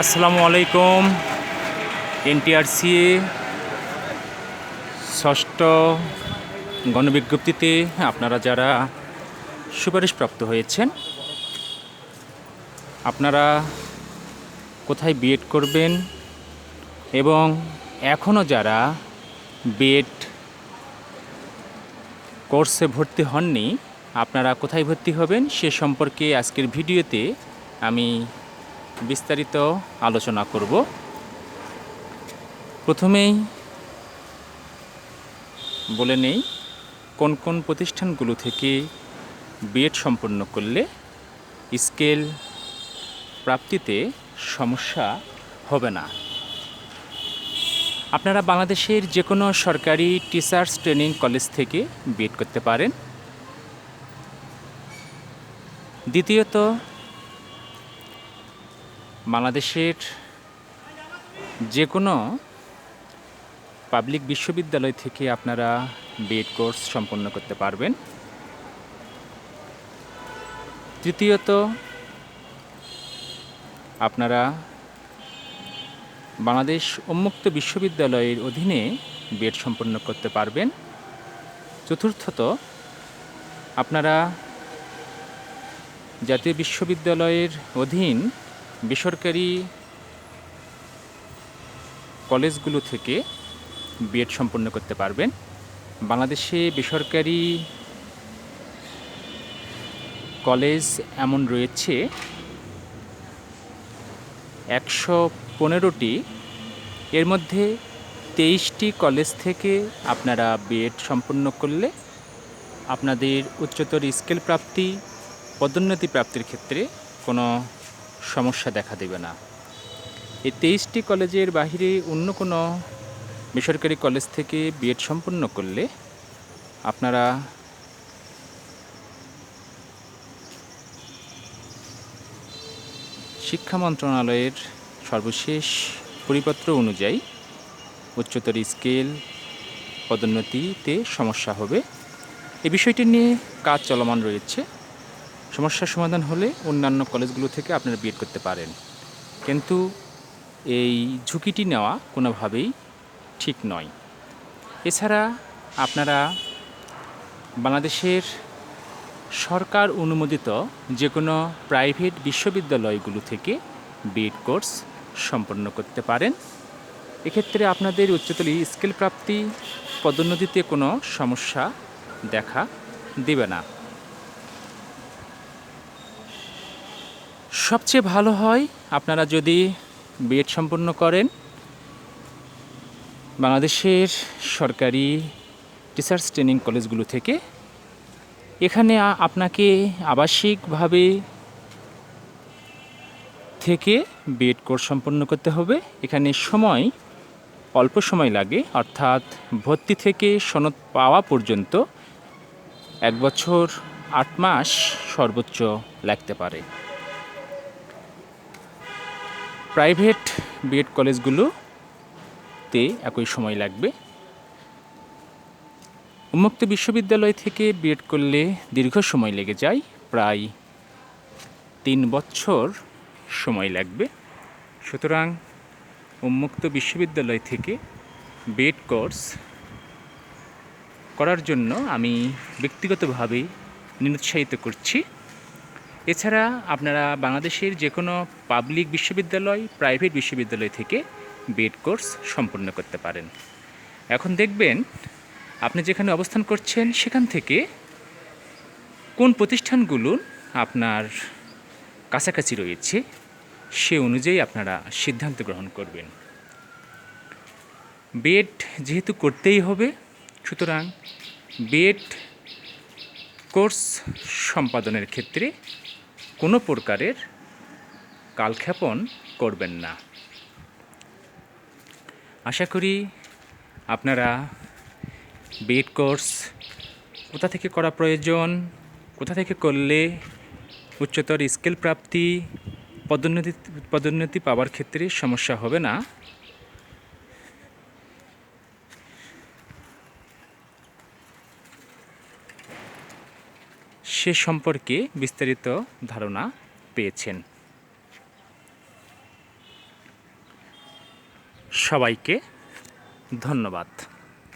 আসসালামু আলাইকুম। এনটিআরসি ষষ্ঠ গণবিজ্ঞপ্তিতে আপনারা যারা সুপারিশপ্রাপ্ত হয়েছেন, আপনারা কোথায় বিএড করবেন এবং এখনও যারা বিএড কোর্সে ভর্তি হননি, আপনারা কোথায় ভর্তি হবেন সে সম্পর্কে আজকের ভিডিওতে আমি বিস্তারিত আলোচনা করব। প্রথমেই বলে নেই, কোন কোন প্রতিষ্ঠানগুলো থেকে বিএড সম্পন্ন করলে স্কেল প্রাপ্তিতে সমস্যা হবে না। আপনারা বাংলাদেশের যে কোনো সরকারি টিচার্স ট্রেনিং কলেজ থেকে বিএড করতে পারেন। দ্বিতীয়ত বাংলাদেশের যে কোনো পাবলিক বিশ্ববিদ্যালয় থেকে আপনারা বিএড কোর্স সম্পন্ন করতে পারবেন। তৃতীয়ত, আপনারা বাংলাদেশ উন্মুক্ত বিশ্ববিদ্যালয়ের অধীনে বিএড সম্পন্ন করতে পারবেন। চতুর্থত, আপনারা জাতীয় বিশ্ববিদ্যালয়ের অধীন বেসরকারি কলেজগুলো থেকে বিএড সম্পন্ন করতে পারবেন। বাংলাদেশে বেসরকারি কলেজ এমন রয়েছে, একশো পনেরোটি। এর মধ্যে তেইশটি কলেজ থেকে আপনারা বিএড সম্পন্ন করলে আপনাদের উচ্চতর স্কেল প্রাপ্তি, পদোন্নতি প্রাপ্তির ক্ষেত্রে কোনো সমস্যা দেখা দেবে না। এই তেইশটি কলেজের বাহিরে অন্য কোনো বেসরকারি কলেজ থেকে বিএড সম্পন্ন করলে আপনারা শিক্ষা মন্ত্রণালয়ের সর্বশেষ পরিপত্র অনুযায়ী উচ্চতর স্কেল পদোন্নতিতে সমস্যা হবে। এ বিষয়টি নিয়ে কাজ চলমান রয়েছে। সমস্যার সমাধান হলে অন্যান্য কলেজগুলো থেকে আপনারা বিএড করতে পারেন। কিন্তু এই ঝুঁকিটি নেওয়া কোনোভাবেই ঠিক নয়। এছাড়া আপনারা বাংলাদেশের সরকার অনুমোদিত যে কোনো প্রাইভেট বিশ্ববিদ্যালয়গুলো থেকে বিএড কোর্স সম্পন্ন করতে পারেন। এক্ষেত্রে আপনাদের উচ্চতর স্কিল প্রাপ্তি পদোন্নতিতে কোনো সমস্যা দেখা দেবে না। সবচেয়ে ভালো হয়, আপনারা যদি বিএড সম্পন্ন করেন, বাংলাদেশের সরকারি টিচার্স ট্রেনিং কলেজগুলো থেকে, এখানে আপনাকে আবাসিকভাবে থেকে বিএড কোর্স সম্পন্ন করতে হবে। এখানে সময়, অল্প সময় লাগে, অর্থাৎ ভর্তি থেকে সনদ পাওয়া পর্যন্ত এক বছর আট মাস সর্বোচ্চ লাগতে পারে। প্রাইভেট বিএড কলেজগুলোতে একই সময় লাগবে। উন্মুক্ত বিশ্ববিদ্যালয় থেকে বিএড করলে দীর্ঘ সময় লেগে যায়, প্রায় তিন বছর সময় লাগবে। সুতরাং উন্মুক্ত বিশ্ববিদ্যালয় থেকে বিএড কোর্স করার জন্য আমি ব্যক্তিগতভাবে নিরুৎসাহিত করছি। এছাড়া আপনারা বাংলাদেশের যে কোনো পাবলিক বিশ্ববিদ্যালয়, প্রাইভেট বিশ্ববিদ্যালয় থেকে বিএড কোর্স সম্পন্ন করতে পারেন। এখন দেখবেন আপনি যেখানে অবস্থান করছেন, সেখান থেকে কোন প্রতিষ্ঠানগুলো আপনার কাছাকাছি রয়েছে, সে অনুযায়ী আপনারা সিদ্ধান্ত গ্রহণ করবেন। বিএড যেহেতু করতেই হবে, সুতরাং বিএড কোর্স সম্পাদনের ক্ষেত্রে কোনো প্রকারের কালক্ষেপণ করবেন না। আশা করি আপনারা বিএড কোর্স কোথা থেকে করা প্রয়োজন, কোথা থেকে করলে উচ্চতর স্কিল প্রাপ্তি, পদোন্নতি পদোন্নতি পাওয়ার ক্ষেত্রে সমস্যা হবে না। সে সম্পর্কে বিস্তারিত ধারণা পেয়েছেন। সবাইকে ধন্যবাদ।